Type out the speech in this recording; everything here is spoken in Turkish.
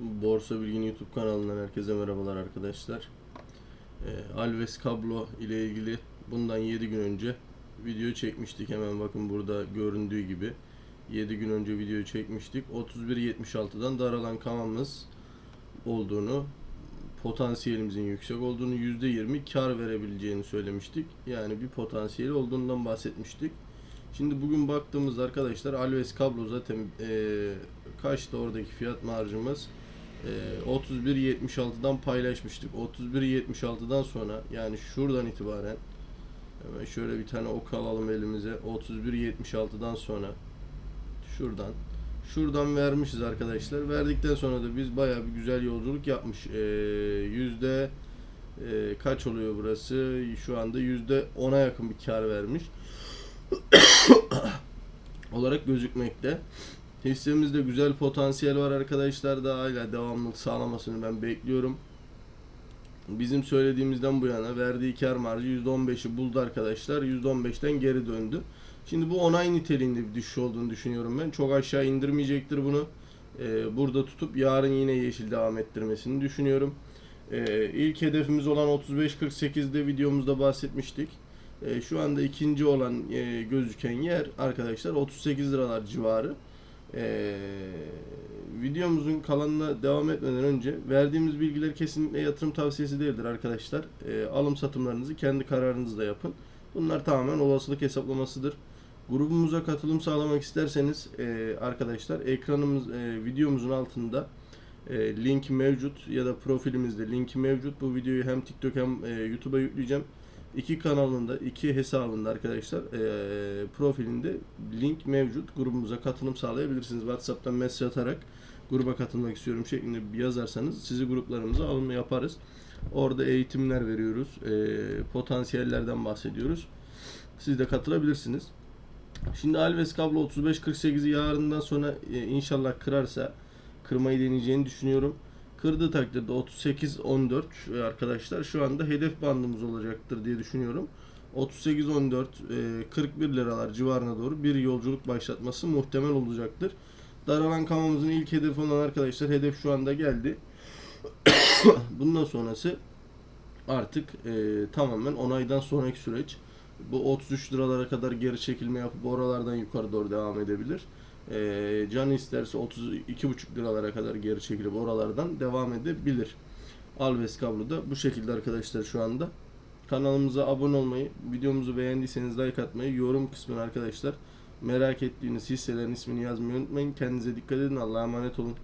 Borsa Bilgin YouTube kanalından herkese merhabalar arkadaşlar. Ee, Alves kablo ile ilgili bundan 7 gün önce video çekmiştik. Hemen bakın burada göründüğü gibi 7 gün önce video çekmiştik. 31.76'dan daralan kanalımız olduğunu, potansiyelimizin yüksek olduğunu, %20 kar verebileceğini söylemiştik. Yani bir potansiyeli olduğundan bahsetmiştik. Şimdi bugün baktığımız arkadaşlar Alves kablo zaten e, kaçtı oradaki fiyat marjımız? E, 31.76'dan paylaşmıştık. 31.76'dan sonra yani şuradan itibaren hemen şöyle bir tane ok alalım elimize. 31.76'dan sonra şuradan şuradan vermişiz arkadaşlar. Verdikten sonra da biz bayağı bir güzel yolculuk yapmış. E, yüzde e, kaç oluyor burası? Şu anda yüzde 10'a yakın bir kar vermiş olarak gözükmekte. Hissemizde güzel potansiyel var arkadaşlar. Daha hala devamlılık sağlamasını ben bekliyorum. Bizim söylediğimizden bu yana verdiği kar marjı %15'i buldu arkadaşlar. %15'ten geri döndü. Şimdi bu onay niteliğinde bir düşüş olduğunu düşünüyorum ben. Çok aşağı indirmeyecektir bunu. Ee, burada tutup yarın yine yeşil devam ettirmesini düşünüyorum. Ee, ilk hedefimiz olan 35.48'de videomuzda bahsetmiştik. E, şu anda ikinci olan e, gözüken yer arkadaşlar 38 liralar civarı. E, videomuzun kalanına devam etmeden önce verdiğimiz bilgiler kesinlikle yatırım tavsiyesi değildir arkadaşlar. E, alım satımlarınızı kendi kararınızla yapın. Bunlar tamamen olasılık hesaplamasıdır. Grubumuza katılım sağlamak isterseniz e, arkadaşlar ekranımız e, videomuzun altında e, link mevcut ya da profilimizde link mevcut. Bu videoyu hem TikTok hem e, YouTube'a yükleyeceğim iki kanalında, iki hesabında arkadaşlar e, profilinde link mevcut. Grubumuza katılım sağlayabilirsiniz. WhatsApp'tan mesaj atarak gruba katılmak istiyorum şeklinde bir yazarsanız sizi gruplarımıza alım yaparız. Orada eğitimler veriyoruz. E, potansiyellerden bahsediyoruz. Siz de katılabilirsiniz. Şimdi Alves kablo 35-48'i yarından sonra e, inşallah kırarsa kırmayı deneyeceğini düşünüyorum. Kırdığı takdirde 38-14 e, arkadaşlar şu anda hedef bandımız olacaktır diye düşünüyorum. 38-14 e, 41 liralar civarına doğru bir yolculuk başlatması muhtemel olacaktır. Daralan kamamızın ilk hedefi olan arkadaşlar hedef şu anda geldi. Bundan sonrası artık e, tamamen onaydan sonraki süreç. Bu 33 liralara kadar geri çekilme yapıp oralardan yukarı doğru devam edebilir. E, can isterse 32,5 liralara kadar geri çekilip oralardan devam edebilir. Alves kablo da bu şekilde arkadaşlar şu anda. Kanalımıza abone olmayı, videomuzu beğendiyseniz like atmayı, yorum kısmına arkadaşlar merak ettiğiniz hisselerin ismini yazmayı unutmayın. Kendinize dikkat edin. Allah'a emanet olun.